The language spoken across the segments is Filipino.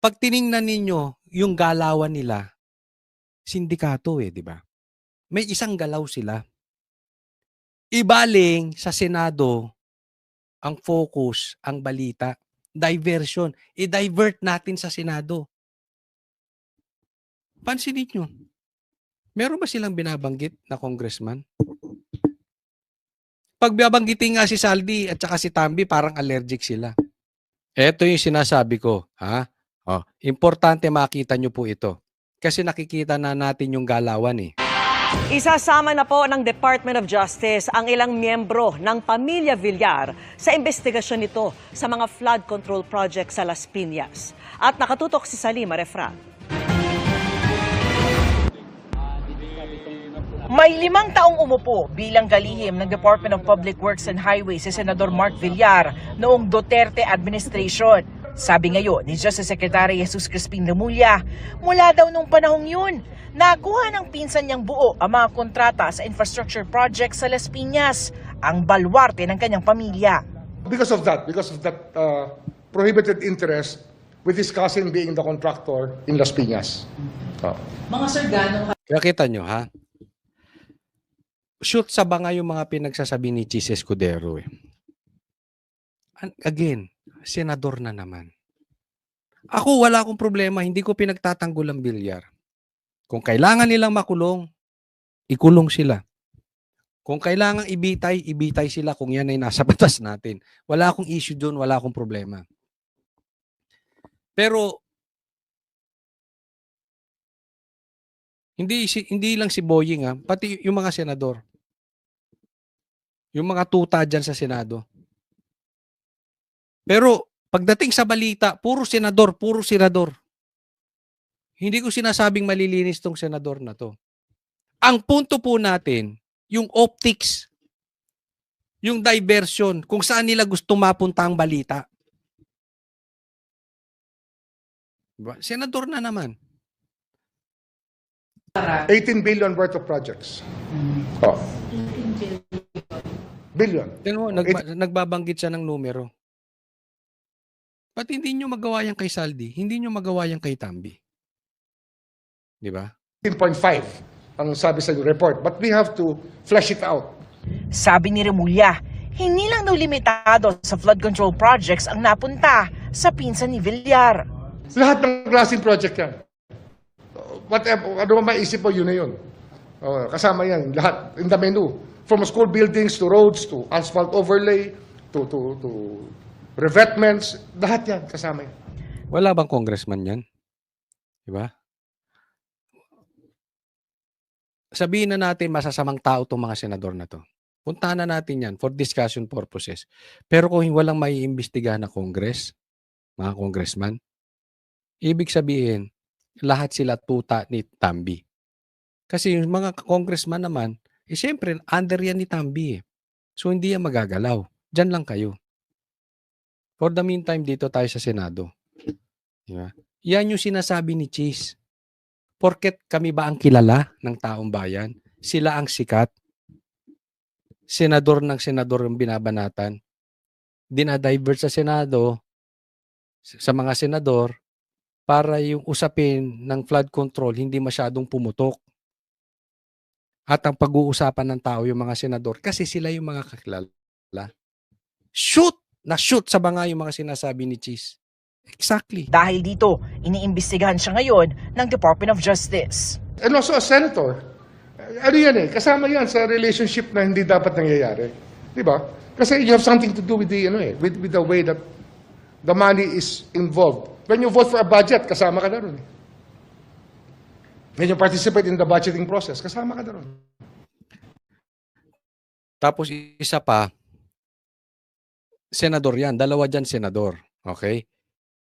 pag tiningnan ninyo yung galawan nila, sindikato eh, di ba? May isang galaw sila. Ibaling sa Senado, ang focus, ang balita, diversion. I-divert natin sa Senado. Pansinin nyo. Meron ba silang binabanggit na congressman? Pag babanggitin nga si Saldi at saka si Tambi, parang allergic sila. Ito yung sinasabi ko. Ha? Oh, importante makita nyo po ito. Kasi nakikita na natin yung galawan eh. Isasama na po ng Department of Justice ang ilang miyembro ng Pamilya Villar sa investigasyon nito sa mga flood control project sa Las Piñas. At nakatutok si Salima Refran. May limang taong umupo bilang galihim ng Department of Public Works and Highways si Senador Mark Villar noong Duterte administration. Sabi ngayon ni Justice Secretary Jesus Crispin Remulla, mula daw nung panahong yun, nakuha ng pinsan niyang buo ang mga kontrata sa infrastructure project sa Las Piñas, ang balwarte ng kanyang pamilya. Because of that, because of that uh, prohibited interest with his cousin being the contractor in Las Piñas. Oh. Mga sir, gano'ng Kaya kita nyo ha? Shoot sa banga yung mga pinagsasabi ni Chis Escudero eh. Again, senador na naman. Ako wala akong problema, hindi ko pinagtatanggol ang bilyar. Kung kailangan nilang makulong, ikulong sila. Kung kailangan ibitay, ibitay sila kung yan ay nasa batas natin. Wala akong issue doon, wala akong problema. Pero hindi hindi lang si Boying ha, pati yung mga senador. Yung mga tuta dyan sa Senado. Pero pagdating sa balita, puro senador, puro senador. Hindi ko sinasabing malilinis tong senador na to. Ang punto po natin, yung optics, yung diversion, kung saan nila gusto mapunta ang balita. Diba? Senador na naman. 18 billion worth of projects. Oh. Billion. Tignan mo, nagba- nagbabanggit siya ng numero. Ba't hindi nyo magawa yan kay Saldi? Hindi nyo magawa yan kay Tambi. Di ba? 18.5 ang sabi sa report. But we have to flesh it out. Sabi ni Remulla, hindi lang daw limitado sa flood control projects ang napunta sa pinsan ni Villar. Lahat ng klaseng project yan. Whatever, ano man maisip mo, yun na yun. Oh, kasama yan, lahat, in the menu. From school buildings to roads to asphalt overlay to to to revetments, lahat yan kasama yan. Wala bang congressman yan? Di ba? Sabihin na natin masasamang tao itong mga senador na to. Puntahan na natin yan for discussion purposes. Pero kung walang maiimbestigahan na congress, mga congressman, ibig sabihin, lahat sila tuta ni Tambi. Kasi yung mga congressman naman, eh siyempre, under yan ni Tambi eh. So hindi yan magagalaw. Diyan lang kayo. For the meantime, dito tayo sa Senado. Di ba? Yan yung sinasabi ni Cheese. Porket kami ba ang kilala ng taong bayan? Sila ang sikat. Senador ng senador yung binabanatan. Dinadivert sa Senado, sa mga senador, para yung usapin ng flood control hindi masyadong pumutok. At ang pag-uusapan ng tao yung mga senador kasi sila yung mga kakilala. Shoot! Na-shoot sa banga yung mga sinasabi ni Cheese. Exactly. Dahil dito, iniimbestigahan siya ngayon ng Department of Justice. And also a senator. Ano yan eh, kasama yan sa relationship na hindi dapat nangyayari. Di ba? Kasi you have something to do with the, ano eh, with, with the way that the money is involved. When you vote for a budget, kasama ka na ron. eh. When you participate in the budgeting process, kasama ka na ron. Tapos isa pa, senador yan. Dalawa dyan senador. Okay?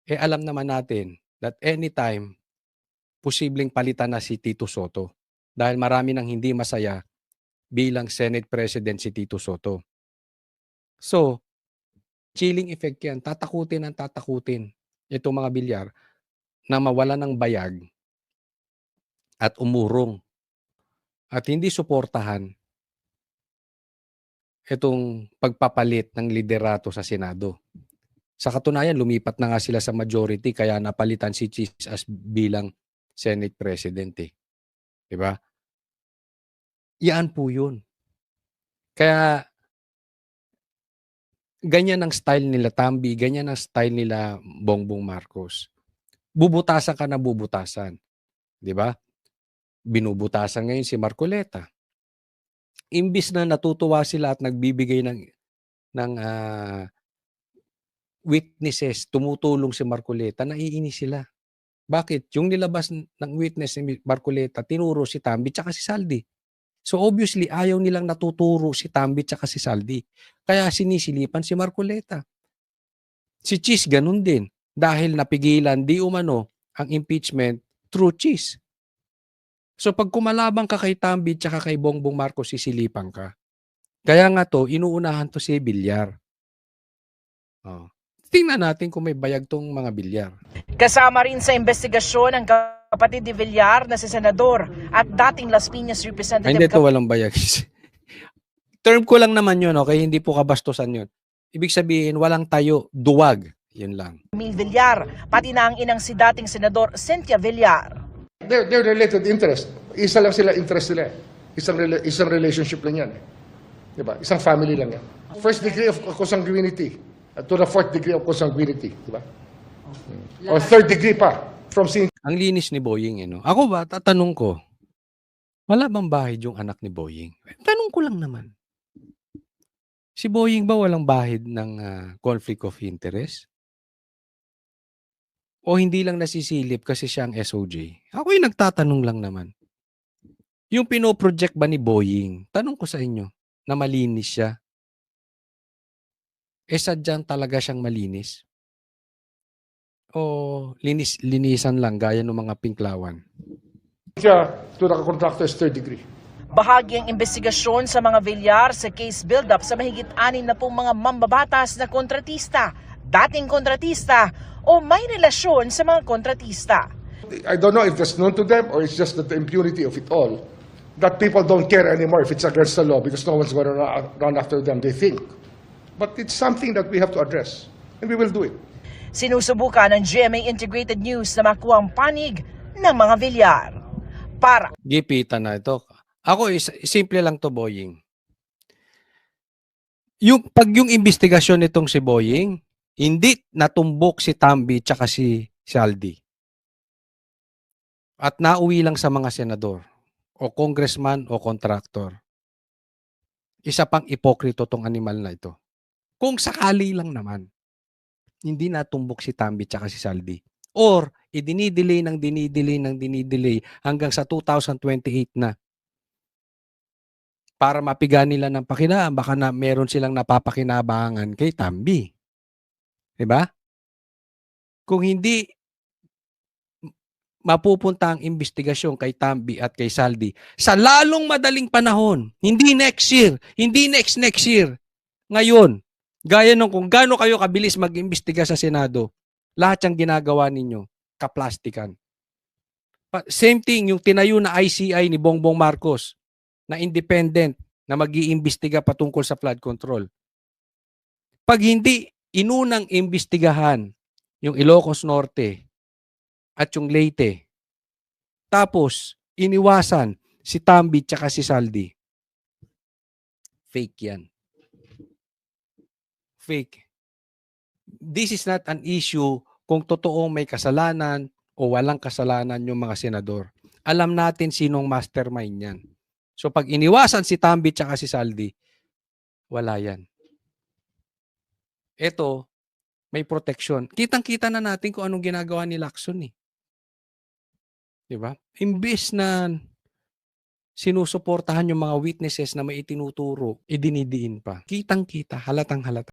Eh alam naman natin that anytime, posibleng palitan na si Tito Soto. Dahil marami nang hindi masaya bilang Senate President si Tito Soto. So, chilling effect yan. Tatakutin ang tatakutin itong mga bilyar na mawala ng bayag at umurong at hindi suportahan itong pagpapalit ng liderato sa Senado. Sa katunayan, lumipat na nga sila sa majority kaya napalitan si Cheese as bilang Senate President eh. 'Di ba? Yan po 'yun. Kaya ganyan ang style nila Tambi, ganyan ang style nila Bongbong Marcos. Bubutasan ka na bubutasan. 'Di ba? Binubutasan ngayon si Marcoleta. Imbis na natutuwa sila at nagbibigay ng ng ah, witnesses, tumutulong si Marcoleta, naiinis sila. Bakit? Yung nilabas ng witness ni Marcoleta, tinuro si Tambi tsaka si Saldi. So obviously, ayaw nilang natuturo si Tambi tsaka si Saldi. Kaya sinisilipan si Marcoleta. Si Cheese ganun din. Dahil napigilan di umano ang impeachment through Cheese. So pag kumalabang ka kay Tambi tsaka kay Bongbong Marcos, sisilipan ka. Kaya nga to, inuunahan to si Bilyar. Oh. Tingnan natin kung may bayag tong mga bilyar. Kasama rin sa investigasyon ang kapatid ni Villar na si Senador at dating Las Piñas Ay, Representative hindi to walang bayag. Term ko lang naman yun, okay? Hindi po kabastusan yun. Ibig sabihin, walang tayo, duwag. Yun lang. Camille Villar, pati na ang inang si dating Senador Cynthia Villar. They're, they're related interest. Isa lang sila interest nila. eh. Isang, rela- isang relationship lang yan. eh. Diba? Isang family lang yan. First degree of consanguinity uh, to the fourth degree of consanguinity. Diba? Or third degree pa. From seeing Ang linis ni Boying, eh, no? Ako ba, tatanong ko, wala bang bahid yung anak ni Boying? Tanong ko lang naman. Si Boying ba walang bahid ng ah, conflict of interest? O hindi lang nasisilip kasi siya ang SOJ? Ako yung nagtatanong lang naman. Yung pinoproject ba ni Boying, tanong ko sa inyo, na malinis siya? Eh sadyang talaga siyang malinis? O linis, linisan lang gaya ng mga pinklawan? siya to the contractor's third degree. Bahagi ang investigasyon sa mga Villar sa case build-up sa mahigit anin na pong mga mambabatas na kontratista, dating kontratista o may relasyon sa mga kontratista. I don't know if that's known to them or it's just that the impunity of it all. That people don't care anymore if it's against the law because no one's going to run after them, they think. But it's something that we have to address. And we will do it. Sinusubukan ng GMA Integrated News na makuha ang panig ng mga Villar. Para Gipitan na ito. Ako, is, simple lang to Boying. Yung, pag yung investigasyon nitong si Boying, hindi natumbok si Tambi tsaka si Saldi. At nauwi lang sa mga senador o congressman o contractor. Isa pang ipokrito tong animal na ito. Kung sakali lang naman, hindi natumbok si Tambi tsaka si Saldi. Or, idinidelay ng dinidelay ng dinidelay hanggang sa 2028 na. Para mapiga nila ng pakinabang, baka na meron silang napapakinabangan kay Tambi. 'Di ba? Kung hindi mapupunta ang investigasyon kay Tambi at kay Saldi sa lalong madaling panahon, hindi next year, hindi next next year, ngayon, gaya nung kung gaano kayo kabilis mag-imbestiga sa Senado, lahat yung ginagawa ninyo, kaplastikan. Same thing, yung tinayo na ICI ni Bongbong Marcos na independent na mag-iimbestiga patungkol sa flood control. Pag hindi inunang imbestigahan yung Ilocos Norte at yung Leyte, tapos iniwasan si Tambi tsaka si Saldi, fake yan. Fake. This is not an issue kung totoong may kasalanan o walang kasalanan yung mga senador. Alam natin sinong mastermind yan. So pag iniwasan si Tambi tsaka si Saldi, wala yan. Ito, may protection. Kitang-kita na natin kung anong ginagawa ni Lacson eh. 'Di ba? Imbes na sinusuportahan yung mga witnesses na may itinuturo, idinidiin pa. Kitang-kita, halatang halata.